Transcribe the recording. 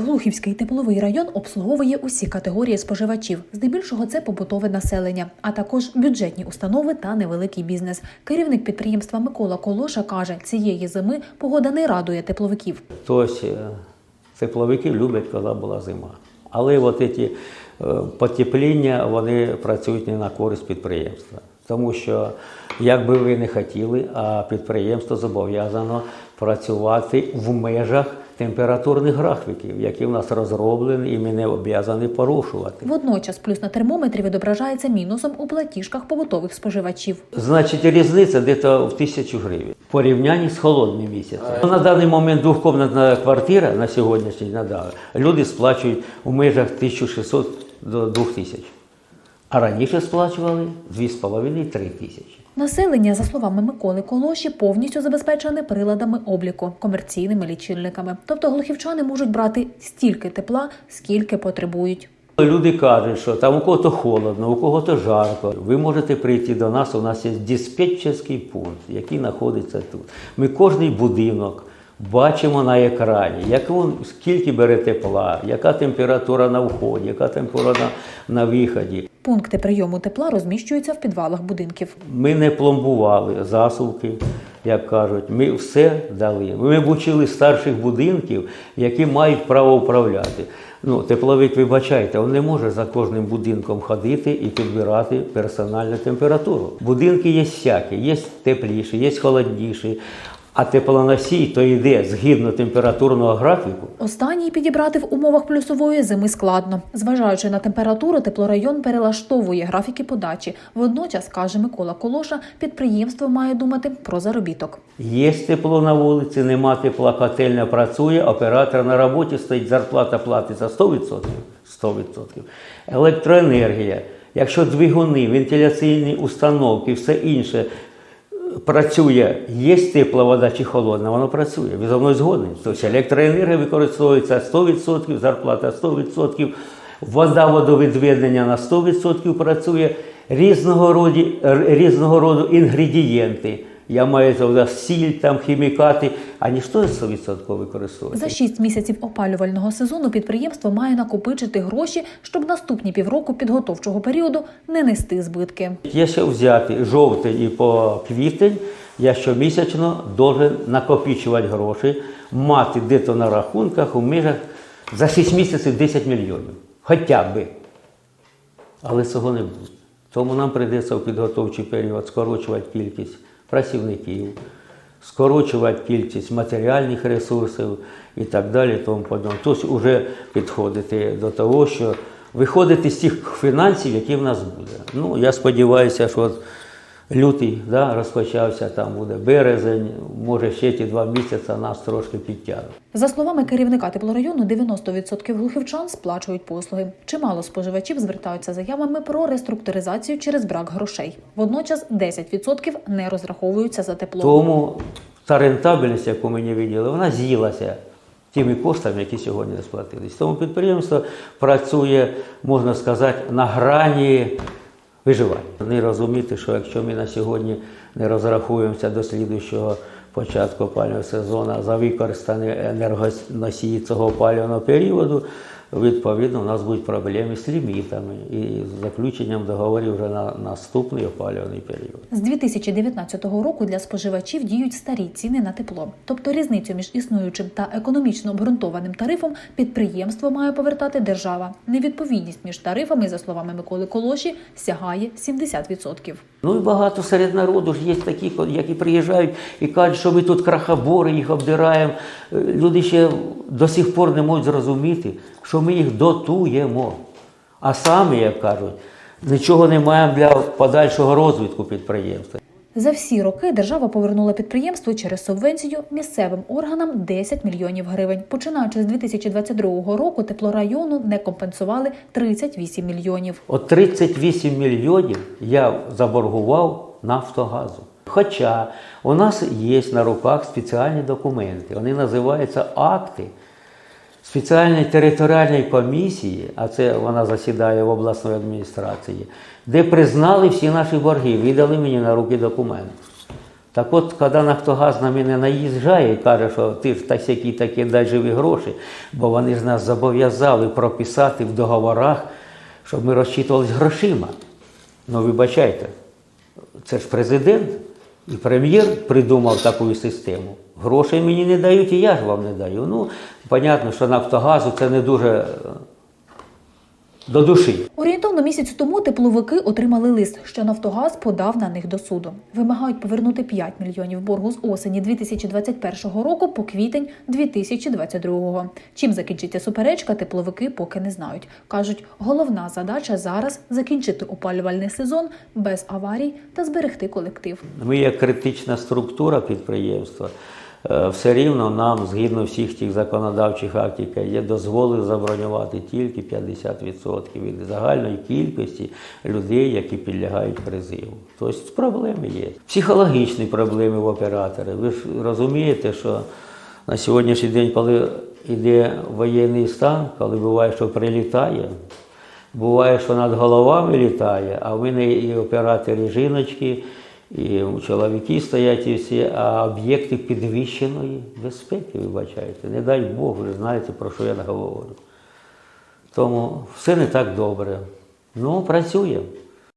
Глухівський тепловий район обслуговує усі категорії споживачів. Здебільшого це побутове населення, а також бюджетні установи та невеликий бізнес. Керівник підприємства Микола Колоша каже, цієї зими погода не радує тепловиків. Тобто е, тепловики люблять, коли була зима. Але от ці е, потепління вони працюють не на користь підприємства. Тому що, як би ви не хотіли, а підприємство зобов'язано працювати в межах температурних графіків, які в нас розроблені, і ми не обов'язані порушувати. Водночас плюс на термометрі відображається мінусом у платіжках побутових споживачів. Значить, різниця десь в тисячу гривень в порівнянні з холодним місяцем. На даний момент двохкомнатна квартира на сьогоднішній на люди сплачують у межах 1600 до 2000. А раніше сплачували 2,5-3 тисячі. Населення, за словами Миколи Колоші, повністю забезпечене приладами обліку, комерційними лічильниками. Тобто глухівчани можуть брати стільки тепла, скільки потребують. Люди кажуть, що там у кого-то холодно, у кого-то жарко. Ви можете прийти до нас. У нас є диспетчерський пункт, який знаходиться тут. Ми кожний будинок бачимо на екрані, як він, скільки бере тепла, яка температура на вході, яка температура на, на виході. Пункти прийому тепла розміщуються в підвалах будинків. Ми не пломбували засувки, як кажуть. Ми все дали. Ми обучили старших будинків, які мають право управляти. Ну, тепловик, вибачайте, він не може за кожним будинком ходити і підбирати персональну температуру. Будинки є всякі, є тепліші, є холодніші. А теплоносій то йде згідно температурного графіку. Останній підібрати в умовах плюсової зими складно. Зважаючи на температуру, теплорайон перелаштовує графіки подачі. Водночас, каже Микола Колоша, підприємство має думати про заробіток. Є тепло на вулиці, нема тепла, котельня працює, оператор на роботі стоїть, зарплата платиться 100%. 100%. Електроенергія. Якщо двигуни, вентиляційні установки, все інше працює, є тепла вода чи холодна, воно працює. Ви за мною згодні. Тобто електроенергія використовується 100%, зарплата 100%, вода водовідведення на 100% працює, різного роду, різного роду інгредієнти. Я маю на сіль, там, хімікати, а ніхто 100% використовує. За шість місяців опалювального сезону підприємство має накопичити гроші, щоб наступні півроку підготовчого періоду не нести збитки. Якщо взяти жовтень і по квітень, я щомісячно должен накопичувати гроші, мати де-то на рахунках у межах за 6 місяців 10 мільйонів. Хоча би. Але цього не буде. Тому нам прийдеться в підготовчий період скорочувати кількість працівників, скорочувати кількість матеріальних ресурсів і так далі. Тому подобне. Тобто вже підходити до того, що виходити з тих фінансів, які в нас буде. Ну, я сподіваюся, що лютий да, розпочався, там буде березень, може ще ті два місяці нас трошки підтягнуть. За словами керівника теплорайону, 90% глухівчан сплачують послуги. Чимало споживачів звертаються заявами про реструктуризацію через брак грошей. Водночас 10% не розраховуються за тепло. Тому та рентабельність, яку мені виділи, вона з'їлася тими коштами, які сьогодні сплатились. Тому підприємство працює, можна сказати, на грані виживання. Не розуміти, що якщо ми на сьогодні не розрахуємося до слідущого початку опалювального сезону за використані енергоносії цього опалювального періоду, відповідно, у нас будуть проблеми з лімітами і з заключенням договорів вже на наступний опалювальний період. З 2019 року для споживачів діють старі ціни на тепло. Тобто різницю між існуючим та економічно обґрунтованим тарифом підприємство має повертати держава. Невідповідність між тарифами, за словами Миколи Колоші, сягає 70%. Ну і багато серед народу ж є такі, які приїжджають і кажуть, що ми тут крахобори, їх обдираємо. Е, Люди ще до сих пор не можуть зрозуміти, що ми їх дотуємо. А самі, як кажуть, нічого не маємо для подальшого розвитку підприємства. За всі роки держава повернула підприємству через субвенцію місцевим органам 10 мільйонів гривень. Починаючи з 2022 року, теплорайону не компенсували 38 мільйонів. От 38 мільйонів я заборгував Нафтогазу. Хоча у нас є на руках спеціальні документи, вони називаються акти спеціальної територіальної комісії, а це вона засідає в обласної адміністрації, де признали всі наші борги, віддали мені на руки документи. Так от, коли Нафтогаз на мене наїжджає і каже, що ти ж такі такі дай живі гроші, бо вони ж нас зобов'язали прописати в договорах, щоб ми розчитувалися грошима. Ну, вибачайте, це ж президент і прем'єр придумав таку систему. Грошей мені не дають, і я ж вам не даю. Ну, понятно, що Нафтогазу це не дуже е, до душі. Орієнтовно місяць тому тепловики отримали лист, що Нафтогаз подав на них до суду. Вимагають повернути 5 мільйонів боргу з осені 2021 року по квітень 2022. Чим закінчиться суперечка, тепловики поки не знають. кажуть, головна задача зараз закінчити опалювальний сезон без аварій та зберегти колектив. Ми як критична структура підприємства, все рівно нам, згідно всіх тих законодавчих актів, є, дозволили забронювати тільки 50% від загальної кількості людей, які підлягають призиву. Тобто проблеми є. Психологічні проблеми в оператора. Ви ж розумієте, що на сьогоднішній день, коли йде воєнний стан, коли буває, що прилітає, Буває, що над головами літає, а в мене і оператори жіночки, і чоловіки стоять і всі, а об'єкти підвищеної безпеки, вибачайте. Не дай Бог, ви знаєте, про що я говорю. Тому все не так добре. Ну, працюємо.